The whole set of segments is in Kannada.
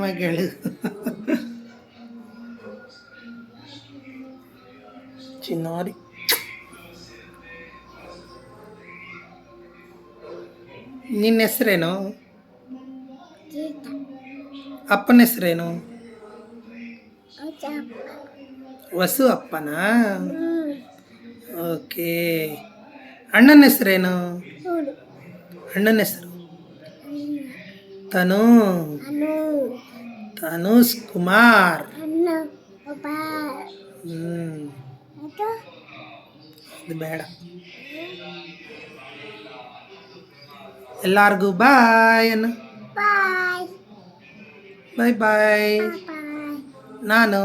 ಮಗಳು ಚಿನ್ನಾರಿ. ನಿನ್ನ ಹೆಸರೇನು? ಅಪ್ಪನ ಹೆಸರೇನು? ವಸು ಅಪ್ಪನ? ಓಕೆ. ಅಣ್ಣನ ಹೆಸರೇನು? ಅಣ್ಣನ ಹೆಸರು? ತನು? ತನುಷ್ ಕುಮಾರ್. ಅದು ಬೇಡ. ಎಲ್ಲಾರ್ಗೂ ಬಾಯ್ ಅನ್ನ. ಬಾಯ್. ಬಾಯ್ ನಾನು.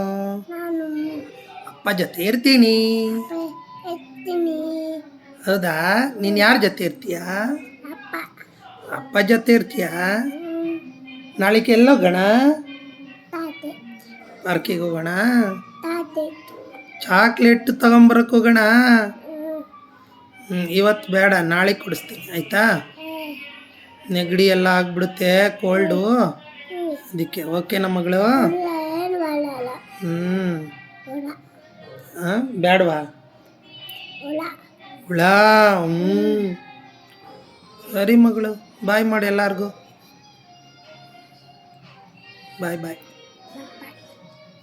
ಅಪ್ಪ ಜೊತೆ ಇರ್ತೀನಿ. ಹೌದಾ? ನೀನು ಯಾರ ಜೊತೆ ಇರ್ತೀಯ? ಅಪ್ಪ. ಜೊತೆ ಇರ್ತೀಯ? ನಾಳೆಗೆ ಎಲ್ಲ ಹೋಗೋಣ ತಾತೆ. ಪಾರ್ಕಿಗೆ ಹೋಗೋಣ? ಚಾಕ್ಲೇಟ್ ತಗೊಂಬರಕ್ಕೆ ಹೋಗೋಣ ಇವತ್ತು ಬೇಡ ನಾಳೆ ಕೊಡಿಸ್ತೀನಿ ಆಯಿತಾ? ನೆಗಡಿ ಎಲ್ಲ ಆಗ್ಬಿಡುತ್ತೆ ಕೋಲ್ಡು ಅದಕ್ಕೆ ಓಕೆ ಓಕೆನಾ ಮಗಳು? ಹ್ಞೂ ಹಾಂ ಬೇಡವಾ ಹುಳ. ಹ್ಞೂ ಸರಿ ಮಗಳು ಬಾಯ್ ಮಾಡಿ ಎಲ್ಲಾರ್ಗೂ. 拜拜。